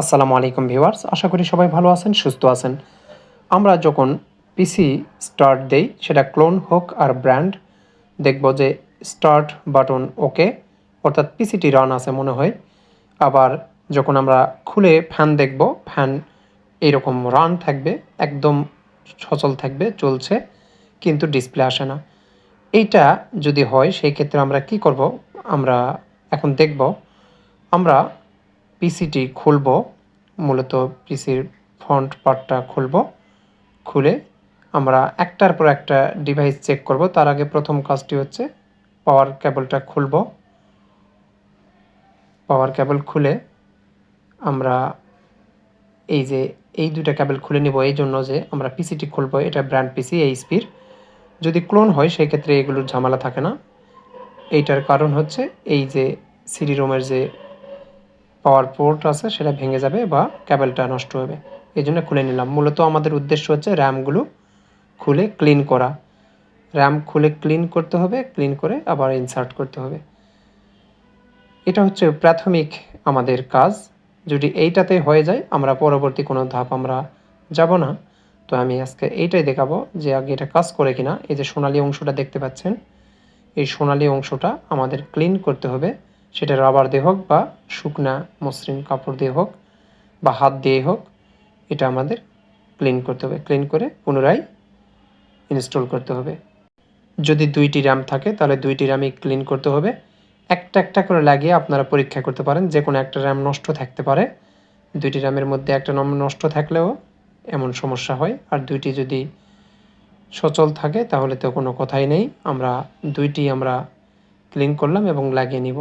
আসসালামু আলাইকুম ভিউয়ার্স, আশা করি সবাই ভালো আছেন, সুস্থ আছেন। আমরা যখন পিসি স্টার্ট দেই, সেটা ক্লোন হোক আর ব্র্যান্ড দেখব যে স্টার্ট বাটন ওকে অর্থাৎ পিসিটি রান আছে মনে হয়। আবার যখন আমরা খুলে ফ্যান দেখব ফ্যান এইরকম রান থাকবে, একদম সচল থাকবে, চলছে, কিন্তু ডিসপ্লে আসে না। এইটা যদি হয়, সেই ক্ষেত্রে আমরা কি করব? আমরা এখন দেখব, আমরা পিসিটি খুলব, মূলত পিসির ফ্রন্ট পার্টটা খুলব। খুলে আমরা একটার পর একটা ডিভাইস চেক করব। তার আগে প্রথম কাজটি হচ্ছে পাওয়ার কেবলটা খুলব। পাওয়ার কেবল খুলে আমরা এই যে, এই দুইটা কেবল খুলে নিব এই জন্য যে আমরা পিসিটি খুলব। এটা ব্র্যান্ড পিসি এইচপির যদি ক্লোন হয়, সেই ক্ষেত্রে এগুলোর ঝামেলা থাকে না। এইটার কারণ হচ্ছে এই যে সিডি রোমের যে পাওয়ার পোর্ট আছে, সেটা ভেঙে যাবে বা ক্যাবেলটা নষ্ট হবে। এই জন্য খুলে নিলাম। মূলত আমাদের উদ্দেশ্য হচ্ছে র্যামগুলো খুলে ক্লিন করা। র্যাম খুলে ক্লিন করতে হবে, ক্লিন করে আবার ইনসার্ট করতে হবে। এটা হচ্ছে প্রাথমিক আমাদের কাজ। যদি এইটাতে হয়ে যায়, আমরা পরবর্তী কোনো ধাপ আমরা যাব না। তো আমি আজকে এইটাই দেখাবো যে আগে এটা কাজ করে কিনা। এই যে সোনালি অংশটা দেখতে পাচ্ছেন, এই সোনালি অংশটা আমাদের ক্লিন করতে হবে। সেটা রাবার দিয়ে হোক বা শুকনা মসৃণ কাপড় দিয়ে হোক বা হাত দিয়ে হোক, এটা আমাদের ক্লিন করতে হবে। ক্লিন করে পুনরায় ইনস্টল করতে হবে। যদি দুইটি র্যাম থাকে, তাহলে দুইটি র্যামই ক্লিন করতে হবে। একটা একটা করে লাগিয়ে আপনারা পরীক্ষা করতে পারেন। যে কোনো একটা র্যাম নষ্ট থাকতে পারে। দুইটি র্যামের মধ্যে একটা নষ্ট থাকলেও এমন সমস্যা হয়। আর দুইটি যদি সচল থাকে, তাহলে তো কোনো কথাই নেই। আমরা দুইটি আমরা ক্লিন করলাম এবং লাগিয়ে নিব।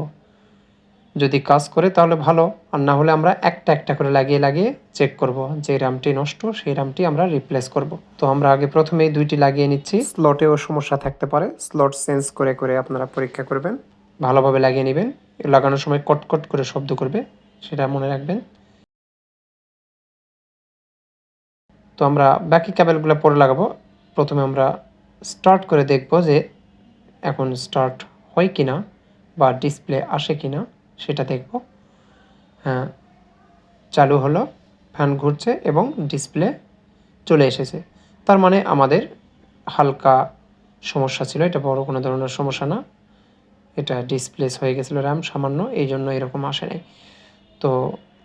যদি কাজ করে তাহলে ভালো আর না হলে আমরা একটা একটা করে লাগিয়ে লাগিয়ে চেক করব যে র্যামটি নষ্ট সেই র্যামটি আমরা রিপ্লেস করব। তো আমরা আগে প্রথমেই দুইটি লাগিয়ে নিচ্ছি। স্লটেও সমস্যা থাকতে পারে। স্লট চেঞ্জ করে করে আপনারা পরীক্ষা করবেন। ভালোভাবে লাগিয়ে নেবেন। লাগানোর সময় কটকট করে শব্দ করবে সেটা মনে রাখবেন। তো আমরা বাকি ক্যাবেলগুলো পরে লাগাবো। প্রথমে আমরা স্টার্ট করে দেখব যে এখন স্টার্ট হয় কি না বা ডিসপ্লে আসে কি না সেটা দেখব। হ্যাঁ চালু হলো, ফ্যান ঘুরছে এবং ডিসপ্লে চলে এসেছে। তার মানে আমাদের হালকা সমস্যা ছিল, এটা বড় কোনো ধরনের সমস্যা না। এটা ডিসপ্লেস হয়ে গেছিল র্যাম সামান্য, এই জন্য এরকম আসে নাই। তো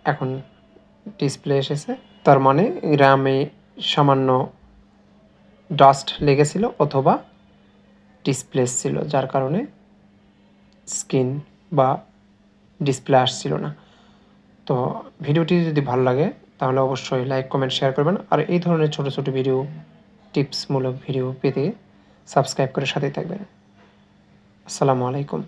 এখন ডিসপ্লে এসেছে, তার মানে র্যামে সামান্য ডাস্ট লেগেছিল অথবা ডিসপ্লেস ছিল, যার কারণে স্ক্রিন বা ডিসপ্লে আসছিল না। তো ভিডিওটি যদি ভালো লাগে, তাহলে অবশ্যই লাইক কমেন্ট শেয়ার করবেন। আর এই ধরনের ছোট ছোট ভিডিও টিপসমূলক ভিডিও পেতে সাবস্ক্রাইব করে সাথেই থাকবেন। আসসালামু আলাইকুম।